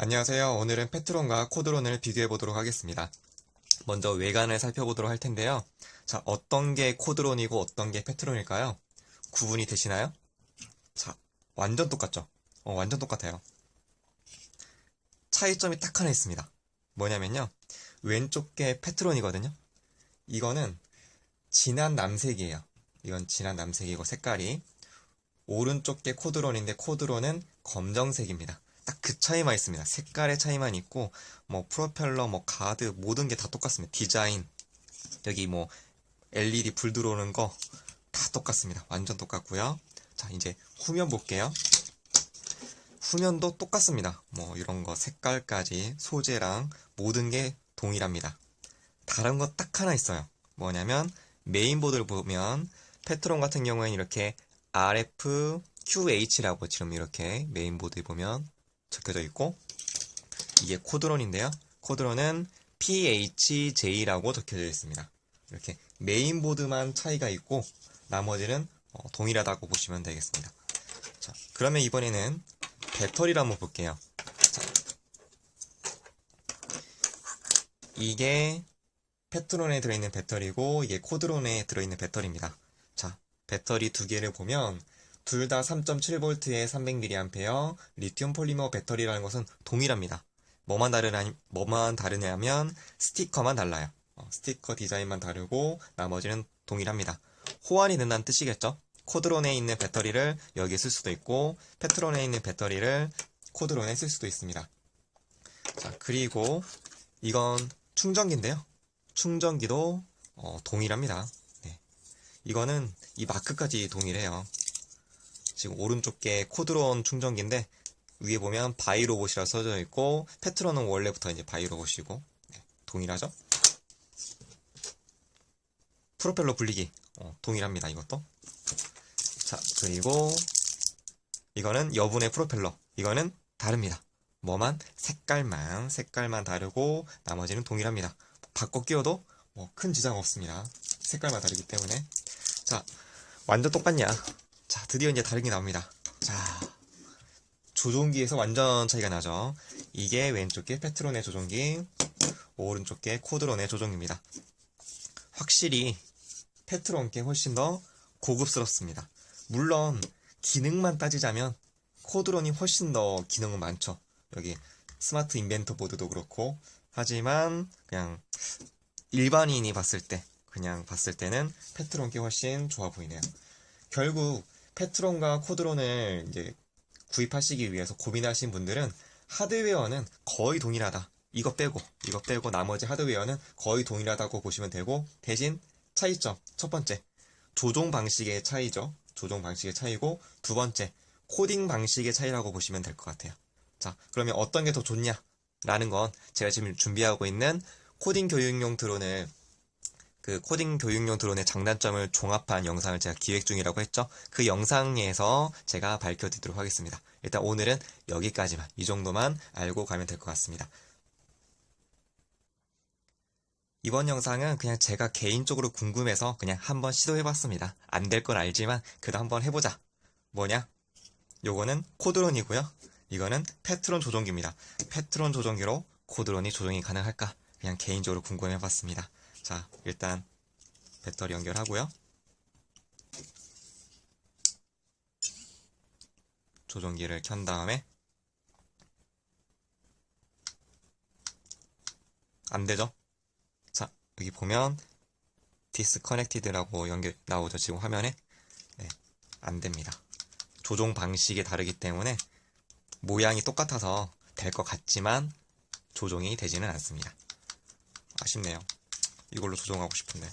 안녕하세요. 오늘은 페트론과 코드론을 비교해 보도록 하겠습니다. 먼저 외관을 살펴보도록 할 텐데요. 자, 어떤 게 코드론이고 어떤 게 페트론일까요? 구분이 되시나요? 자, 완전 똑같죠? 어, 완전 똑같아요. 차이점이 딱 하나 있습니다. 뭐냐면요. 왼쪽 게 페트론이거든요. 이거는 진한 남색이에요. 이건 진한 남색이고 색깔이 오른쪽 게 코드론인데 코드론은 검정색입니다. 딱 그 차이만 있습니다. 색깔의 차이만 있고 뭐 프로펠러, 뭐 가드 모든 게 다 똑같습니다. 디자인 여기 뭐 LED 불 들어오는 거 다 똑같습니다. 완전 똑같고요. 자 이제 후면 볼게요. 후면도 똑같습니다. 뭐 이런 거 색깔까지 소재랑 모든 게 동일합니다. 다른 거 딱 하나 있어요. 뭐냐면 메인보드를 보면 페트론 같은 경우에는 이렇게 RF QH라고 지금 이렇게 메인보드에 보면 적혀져 있고 이게 코드론인데요. 코드론은 PHJ라고 적혀져 있습니다. 이렇게 메인보드만 차이가 있고 나머지는 어, 동일하다고 보시면 되겠습니다. 자, 그러면 이번에는 배터리를 한번 볼게요. 자, 이게 페트론에 들어있는 배터리고 이게 코드론에 들어있는 배터리입니다. 자, 배터리 두 개를 보면 둘 다 3.7V의 300mAh 리튬 폴리머 배터리라는 것은 동일합니다. 뭐만 다르냐, 뭐만 다르냐면 스티커만 달라요. 어, 스티커 디자인만 다르고 나머지는 동일합니다. 호환이 된다는 뜻이겠죠? 코드론에 있는 배터리를 여기에 쓸 수도 있고 페트론에 있는 배터리를 코드론에 쓸 수도 있습니다. 자, 그리고 이건 충전기인데요. 충전기도 어, 동일합니다. 네. 이거는 이 마크까지 동일해요. 지금 오른쪽 게 코드론 충전기인데 위에 보면 바이로봇이라 써져 있고 페트론은 원래부터 이제 바이로봇이고 네, 동일하죠? 프로펠러 분리기 어, 동일합니다. 이것도. 자 그리고 이거는 여분의 프로펠러 이거는 다릅니다. 뭐만 색깔만 색깔만 다르고 나머지는 동일합니다. 바꿔 끼워도 뭐 큰 지장 없습니다. 색깔만 다르기 때문에 자 완전 똑같냐? 자 드디어 이제 다른 게 나옵니다. 자 조종기에서 완전 차이가 나죠. 이게 왼쪽 게 페트론의 조종기, 오른쪽 게 코드론의 조종기입니다. 확실히 페트론 게 훨씬 더 고급스럽습니다. 물론 기능만 따지자면 코드론이 훨씬 더 기능은 많죠. 여기 스마트 인벤터 보드도 그렇고 하지만 그냥 일반인이 봤을 때 그냥 봤을 때는 페트론 게 훨씬 좋아 보이네요. 결국 페트론과 코드론을 이제 구입하시기 위해서 고민하신 분들은 하드웨어는 거의 동일하다. 이거 빼고 이거 빼고 나머지 하드웨어는 거의 동일하다고 보시면 되고 대신 차이점 첫 번째 조종 방식의 차이죠. 조종 방식의 차이고 두 번째 코딩 방식의 차이라고 보시면 될 것 같아요. 자 그러면 어떤 게 더 좋냐? 라는 건 제가 지금 준비하고 있는 코딩 교육용 드론을 그 코딩 교육용 드론의 장단점을 종합한 영상을 제가 기획 중이라고 했죠. 그 영상에서 제가 밝혀드리도록 하겠습니다. 일단 오늘은 여기까지만 이 정도만 알고 가면 될 것 같습니다. 이번 영상은 그냥 제가 개인적으로 궁금해서 그냥 한번 시도해봤습니다. 안 될 건 알지만 그래도 한번 해보자. 뭐냐? 요거는 코드론이고요. 이거는 페트론 조종기입니다. 페트론 조종기로 코드론이 조종이 가능할까? 그냥 개인적으로 궁금해봤습니다. 자, 일단 배터리 연결하고요. 조종기를 켠 다음에 안 되죠? 자, 여기 보면 디스커넥티드라고 연결 나오죠. 지금 화면에. 네, 안 됩니다. 조종 방식이 다르기 때문에 모양이 똑같아서 될 것 같지만 조종이 되지는 않습니다. 아쉽네요. 이걸로 조종하고 싶은데.